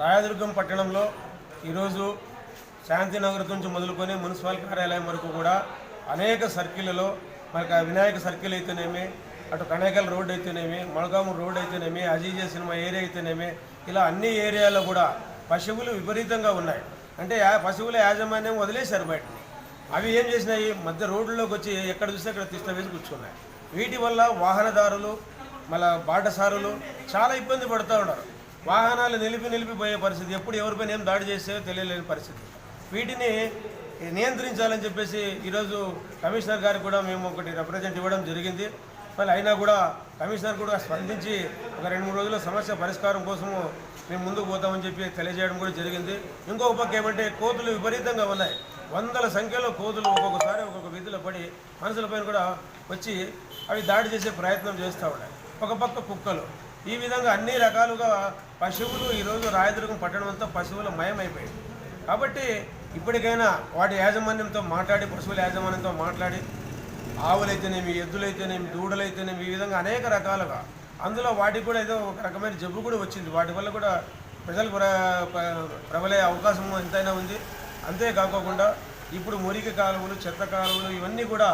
రాయదుర్గం పట్టణంలో ఈరోజు శాంతినగర్ నుంచి మొదలుకొని మున్సిపల్ కార్యాలయం వరకు కూడా అనేక సర్కిళ్ళలో మనకు ఆ వినాయక సర్కిల్ అయితేనేమి అటు కనేకల్ రోడ్ అయితేనేమి మొಳగాము రోడ్ అయితేనేమి అజీజే సినిమా ఏరియా అయితేనేమి ఇలా అన్ని ఏరియాలో కూడా పశువులు విపరీతంగా ఉన్నాయి. అంటే పశువుల యాజమాన్యం వదిలేశారు బయటని అవి ఏం చేసినాయి? మధ్య రోడ్లోకి వచ్చి ఎక్కడ చూస్తే అక్కడ తిష్ట వేసి కూర్చున్నాయి. వీటి వల్ల వాహనదారులు మళ్ళా బాటసారులు చాలా ఇబ్బంది పడుతూ ఉన్నారు. వాహనాలు నిలిపి నిలిపిపోయే పరిస్థితి. ఎప్పుడు ఎవరిపైన ఏం దాడి చేస్తే తెలియలేని పరిస్థితి. వీటిని నియంత్రించాలని చెప్పేసి ఈరోజు కమిషనర్ గారికి కూడా మేము ఒకటి రిప్రజెంట్ ఇవ్వడం జరిగింది. మళ్ళీ అయినా కూడా కమిషనర్ కూడా స్పందించి ఒక రెండు మూడు రోజుల సమస్య పరిష్కారం కోసము మేము ముందుకు పోతామని చెప్పి తెలియజేయడం కూడా జరిగింది. ఇంకొక పక్క ఏమంటే కోతులు విపరీతంగా ఉన్నాయి. వందల సంఖ్యలో కోతులు ఒక్కొక్కసారి ఒక్కొక్క వీధిలో పడి మనుషులపైన కూడా వచ్చి అవి దాడి చేసే ప్రయత్నం చేస్తూ ఉన్నాయి. ఒక పక్క కుక్కలు. ఈ విధంగా అన్ని రకాలుగా పశువులు ఈరోజు రాయదుర్గం పట్టడంతో పశువుల మయమైపోయాయి. కాబట్టి ఇప్పటికైనా వాటి యాజమాన్యంతో మాట్లాడి పశువుల యాజమాన్యంతో మాట్లాడి ఆవులైతేనేమి ఎద్దులైతేనేమి దూడలైతేనేమి ఈ విధంగా అనేక రకాలుగా అందులో వాటికి కూడా ఏదో ఒక రకమైన జబ్బు కూడా వచ్చింది. వాటి వల్ల కూడా ప్రజలు ప్ర ప్రబలే అవకాశం ఎంతైనా ఉంది. అంతేకాకుండా ఇప్పుడు మురికి కాలువలు చెత్త కాలువలు ఇవన్నీ కూడా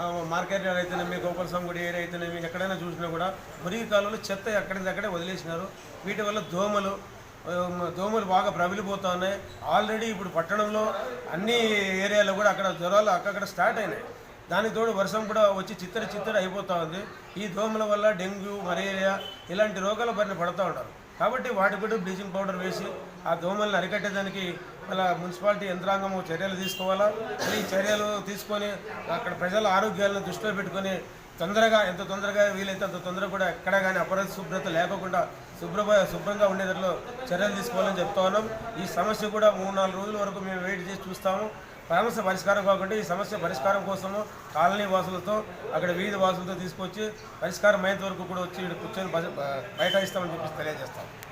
మార్కెట్లో మార్కెట్ యార్డ్ అయితేనేమి గోపాలస్వామి గుడి ఏరియా అయితేనేమి ఎక్కడైనా చూసినా కూడా మురిగి కాలువలు చెత్త ఎక్కడిదక్కడే వదిలేసినారు. వీటి వల్ల దోమలు దోమలు బాగా ప్రబలిపోతా ఉన్నాయి ఆల్రెడీ ఇప్పుడు పట్టణంలో అన్ని ఏరియాలో కూడా అక్కడ జ్వరాలు అక్కడక్కడ స్టార్ట్ అయినాయి. దానికి తోడు వర్షం కూడా వచ్చి చిత్తడి చిత్తడి అయిపోతూ ఉంది. ఈ దోమల వల్ల డెంగ్యూ మలేరియా ఇలాంటి రోగాల బారిన పడుతూ ఉంటారు కాబట్టి వాటికి కూడా బ్లీచింగ్ పౌడర్ వేసి ఆ దోమల్ని అరికట్టేదానికి మళ్ళీ మున్సిపాలిటీ యంత్రాంగం చర్యలు తీసుకోవాలా? ఈ చర్యలు తీసుకొని అక్కడ ప్రజల ఆరోగ్యాలను దృష్టిలో పెట్టుకొని తొందరగా ఎంత తొందరగా వీలైతే అంత తొందరగా కూడా ఎక్కడ కానీ అపరిశుభ్రత లేకుండా శుభ్ర శుభ్రంగా ఉండేటట్లు చర్యలు తీసుకోవాలని చెప్తా ఉన్నాం. ఈ సమస్య కూడా మూడు నాలుగు రోజుల వరకు మేము వెయిట్ చేసి చూస్తాము. సమస్య పరిష్కారం కాకుండా ఈ సమస్య పరిష్కారం కోసము కాలనీ వాసులతో అక్కడ వీధి వాసులతో తీసుకొచ్చి పరిష్కారం అయ్యేంత వరకు కూడా వచ్చి కూర్చొని బజ- ఇస్తామని చెప్పి తెలియజేస్తాం.